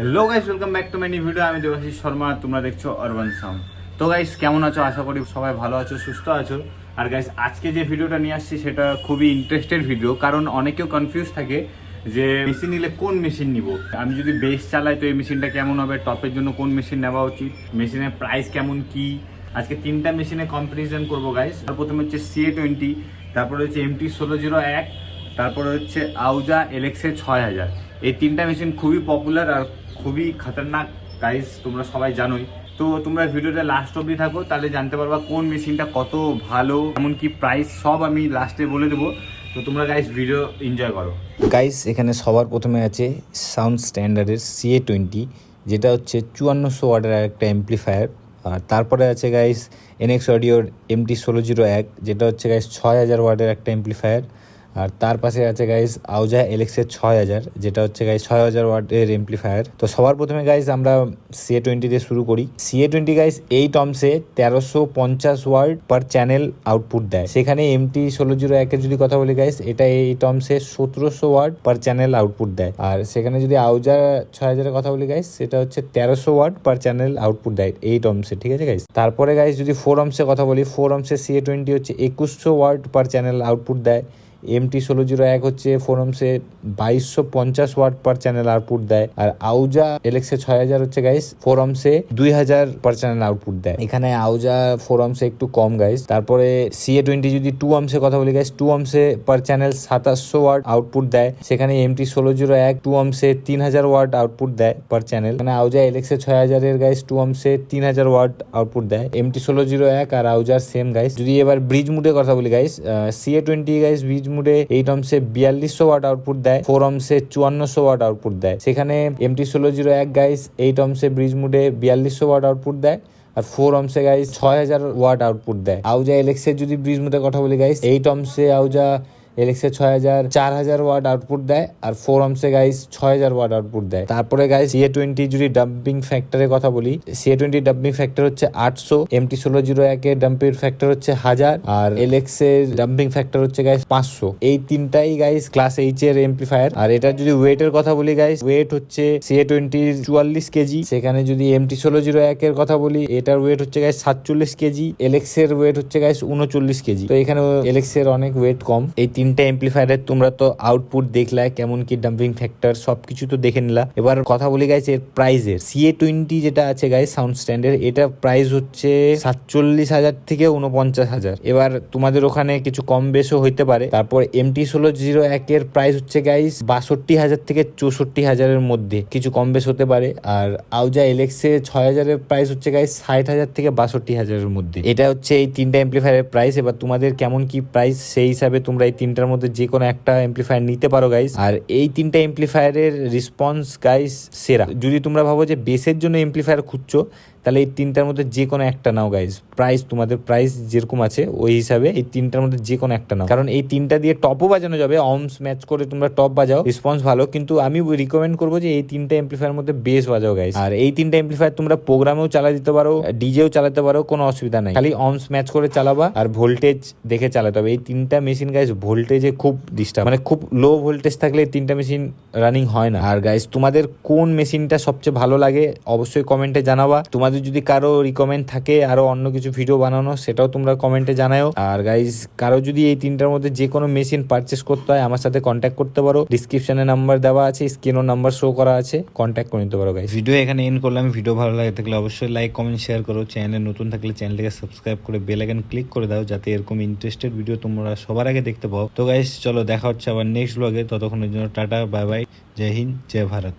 Hello guys welcome back to my new video আমি দেবাশিস শর্মা, তোমরা দেখছ অরবান সাউন্ড তো গাইস কেমন আছো? আশা করি সবাই ভালো আছো, সুস্থ আছো। আর গাইস আজকে যে ভিডিওটা নিয়ে আসছি, সেটা খুবই ইন্টারেস্টেড ভিডিও কারণ অনেকেও কনফিউজ থাকে যে মেশিন নিলে কোন মেশিন নিব। আমি যদি বেস চালাই, তো এই মেশিনটা কেমন হবে? টপের জন্য কোন মেশিন নেওয়া উচিত? মেশিনের প্রাইস কেমন, কি? আজকে তিনটা মেশিনে কম্পারিজন করব গাইস তার প্রথমে হচ্ছে সিএ টোয়েন্টি তারপরে হচ্ছে এমটি ষোলো জিরো এক, তারপরে হচ্ছে আউজা এলেক্সে ছয় হাজার। এই তিনটা মেশিন খুবই পপুলার আর খুবই খতরনাক গাইস তোমরা সবাই জানোই। তো তোমরা ভিডিওটা লাস্ট অবধি থাকো, তাহলে জানতে পারবা কোন মেশিনটা কত ভালো, এমনকি প্রাইস সব আমি লাস্টে বলে দেবো। তো তোমরা গাইস ভিডিও এনজয় করো। গাইস এখানে সবার প্রথমে আছে সাউন্ড স্ট্যান্ডার্ডের সিএ টোয়েন্টি যেটা হচ্ছে চুয়ান্নশো ওয়াটের একটা অ্যাম্প্লিফায়ার আর তারপরে আছে গাইস এনএক্স অডিওর এমটি ষোলো জিরো এক, যেটা হচ্ছে গাইস ছয় হাজার ওয়াটের একটা অ্যাম্প্লিফায়ার আর তার পাশে আছে গাইস আউজা এলেক্সের ছয় হাজার, যেটা হচ্ছে গাইস ছয় হাজার ওয়াটের এমপ্লিফায়ার তো সবার প্রথমে গাইস আমরা সিএ টোয়েন্টি দিয়ে শুরু করি। সিএ টোয়েন্টি গাইস এই টমসে তেরোশো পঞ্চাশ ওয়ার্ড পার চ্যানেল আউটপুট দেয়। সেখানে এমটি ষোলো জিরো একের যদি কথা বলি গাইস এটা এই টমসে সতেরোশো ওয়ার্ড পার চ্যানেল আউটপুট দেয়। আর সেখানে যদি আউজা ছয় হাজারের কথা বলি গাইস সেটা হচ্ছে তেরোশো ওয়ার্ড পার চ্যানেল আউটপুট দেয় এই টমসে ঠিক আছে গাইস তারপরে গাইস যদি ফোর অমসে কথা বলি ফোর অমসে সিএ টোয়েন্টি হচ্ছে একুশশো ওয়ার্ড পার চ্যানেল আউটপুট দেয়। এমটি ষোলো জিরো এক হচ্ছে ফোরমসে বাইশশো পঞ্চাশ ওয়াট পার চ্যানেল আউটপুট দেয়। আর আউজা এলেক্সে ছয় হাজার হচ্ছে গাইস ফোরমসে দুই হাজার পার চ্যানেল আউটপুট দেয়। এখানে আউজা ফোরমসে একটু কম গাইস তারপরে সিএ টোয়েন্টি যদি টু অমসে কথা বলি গাইস টু অমসে পার চ্যানেল সাতাশশো ওয়াট আউটপুট দেয়। সেখানে এমটি ষোলো জিরো এক টু অমসে তিন হাজার ওয়াট আউটপুট দেয় পার চ্যানেল মানে আউজা এলেক্সে ছয় হাজারের গাইস টু অমসে তিন হাজার ওয়াট আউটপুট দেয়। এমটি ষোলো জিরো এক আর আউজার সেম গাইস যদি এবার ব্রিজ মুডে কথা বলি guys CA twenty guys bridge মুডে এইট অমসে বিয়াল্লিশশো ওয়াট আউটপুট দেয়, ফোর অমসে চুয়ান্নশো ওয়াট আউটপুট দেয়। সেখানে এমটি ষোলো জিরো এক গাইস এইট অমসে ব্রিজ মুডে বিয়াল্লিশশো ওয়াট আউটপুট দেয় আর ফোর অমসে গাইস ছয় হাজার ওয়াট আউটপুট দেয়। আউজা এলেক্সের যদি ব্রিজ মুডে কথা বলি গাইস এইট অমসে আউজা এলেক্সে ছয় হাজার, চার হাজার ওয়াট আউটপুট দেয় আর ফোর অমসে গাইস ছয় হাজার ওয়াট আউটপুট দেয়। তারপরে গাইস সিএ টোয়েন্টি যদি ডাম্পিং ফ্যাক্টরের কথা বলি সিএ টোয়েন্টি ডাম্পিং ফ্যাক্টর হচ্ছে আটশো এমটি ষোলো জিরো একের ডাম্পিং ফ্যাক্টর হচ্ছে হাজার আর এলেক্স এর ডাম্পিং ফ্যাক্টর হচ্ছে গাইস পাঁচশো। এই তিনটাই গাইস ক্লাস এইচ এর এমপ্লিফায়ার আর এটা যদি ওয়েটের কথা বলি গাইস ওয়েট হচ্ছে সিএ টোয়েন্টির চুয়াল্লিশ কেজি। সেখানে যদি এমটি ষোলো জিরো একের কথা বলি, এটার ওয়েট হচ্ছে গাইস সাতচল্লিশ কেজি। এলেক্স এর ওয়েট হচ্ছে গাইস উনচল্লিশ কেজি। তো এখানে এলেক্স এর অনেক ওয়েট কম। এই তিনটা এমপ্লিফায়ারের তোমরা তো আউটপুট দেখলা, কেমন কি ডাম্পিং ফ্যাক্টর সবকিছু তো দেখে নিলা। এবার কথা বলি গাইস এর প্রাইসের সিএ টোয়েন্টি যেটা আছে গাইস সাউন্ড স্ট্যান্ডের এটা প্রাইস হচ্ছে সাতচল্লিশ হাজার থেকে উনপঞ্চাশ হাজার। এবার তোমাদের ওখানে কিছু কম বেশও হইতে পারে। তারপর এমটি ষোলো জিরো একের প্রাইস হচ্ছে গাইস বাষট্টি হাজার থেকে চৌষট্টি হাজারের মধ্যে। কিছু কম বেশ হতে পারে। আর আউজা এলেক্সে ছয় হাজারের প্রাইস হচ্ছে গাইস ষাট হাজার থেকে বাষট্টি হাজারের মধ্যে। এটা হচ্ছে এই তিনটা এমপ্লিফায়ারের প্রাইস এবার তোমাদের কেমন কি প্রাইস সেই হিসাবে তোমরা এই তিনটার মধ্যে যে কোনো একটা এমপ্লিফায়ার নিতে পারো গাইস আর এই তিনটা এমপ্লিফায়ারের রেসপন্স গাইস সেরা। যদি তোমরা ভাবো যে বেসের জন্য এমপ্লিফায়ার খুঁজছো তাহলে এই তিনটার মধ্যে যে কোনো একটা নাও গাইজ প্রাইস তোমাদের প্রাইস যেরকম আছে, ওই হিসাবে এই তিনটার মধ্যে যে কোনো একটা নাও। কারণ এই তিনটা দিয়ে টপও বাজানো যাবে অমস ম্যাচ করে তোমরা টপ বাজাও রেসপন্স ভালো। কিন্তু আমি রিকমেন্ড করব যে এই তিনটা এমপ্লিফায়ার মধ্যে বেস বাজাও গাইজ আর এই তিনটা এমপ্লিফায়ার তোমরা প্রোগ্রামেও চালা দিতে পারো ডিজেও চালাতে পারো, কোনো অসুবিধা নাই। খালি অমস ম্যাচ করে চালাবা আর ভোল্টেজ দেখে চালাতে হবে। এই তিনটা মেশিন গাইজ ভোল্টেজে খুব ডিস্টার্ব মানে খুব লো ভোল্টেজ থাকলে তিনটা মেশিন রানিং হয় না। আর গাইজ তোমাদের কোন মেশিনটা সবচেয়ে ভালো লাগে, অবশ্যই কমেন্টে জানাবা। তোমাদের যদি কারও রিকমেন্ড থাকে, আরও অন্য কিছু ভিডিও বানানো, সেটাও তোমরা কমেন্টে জানাও আর গাইজ কারও যদি এই তিনটার মধ্যে যে কোনো মেশিন পারচেস করতে হয়, আমার সাথে কন্ট্যাক্ট করতে পারো। ডিসক্রিপশনে নাম্বার দেওয়া আছে স্ক্রিনও নাম্বার শো করা আছে। কন্ট্যাক্ট করে নিতে পারো গাইজ ভিডিও এখানে এন্ড করলাম। ভিডিও ভালো লাগে থাকলে অবশ্যই লাইক কমেন্ট শেয়ার করো। চ্যানেলে নতুন থাকলে চ্যানেলটাকে সাবস্ক্রাইব করে বেল আইকন ক্লিক করে দাও, যাতে এরকম ইন্টারেস্টেড ভিডিও তোমরা সবার আগে দেখতে পাও। তো গাইজ চলো দেখা হচ্ছে আবার নেক্সট ব্লগে ততক্ষণের জন্য টাটা বাই বাই জয় হিন্দ, জয় ভারত।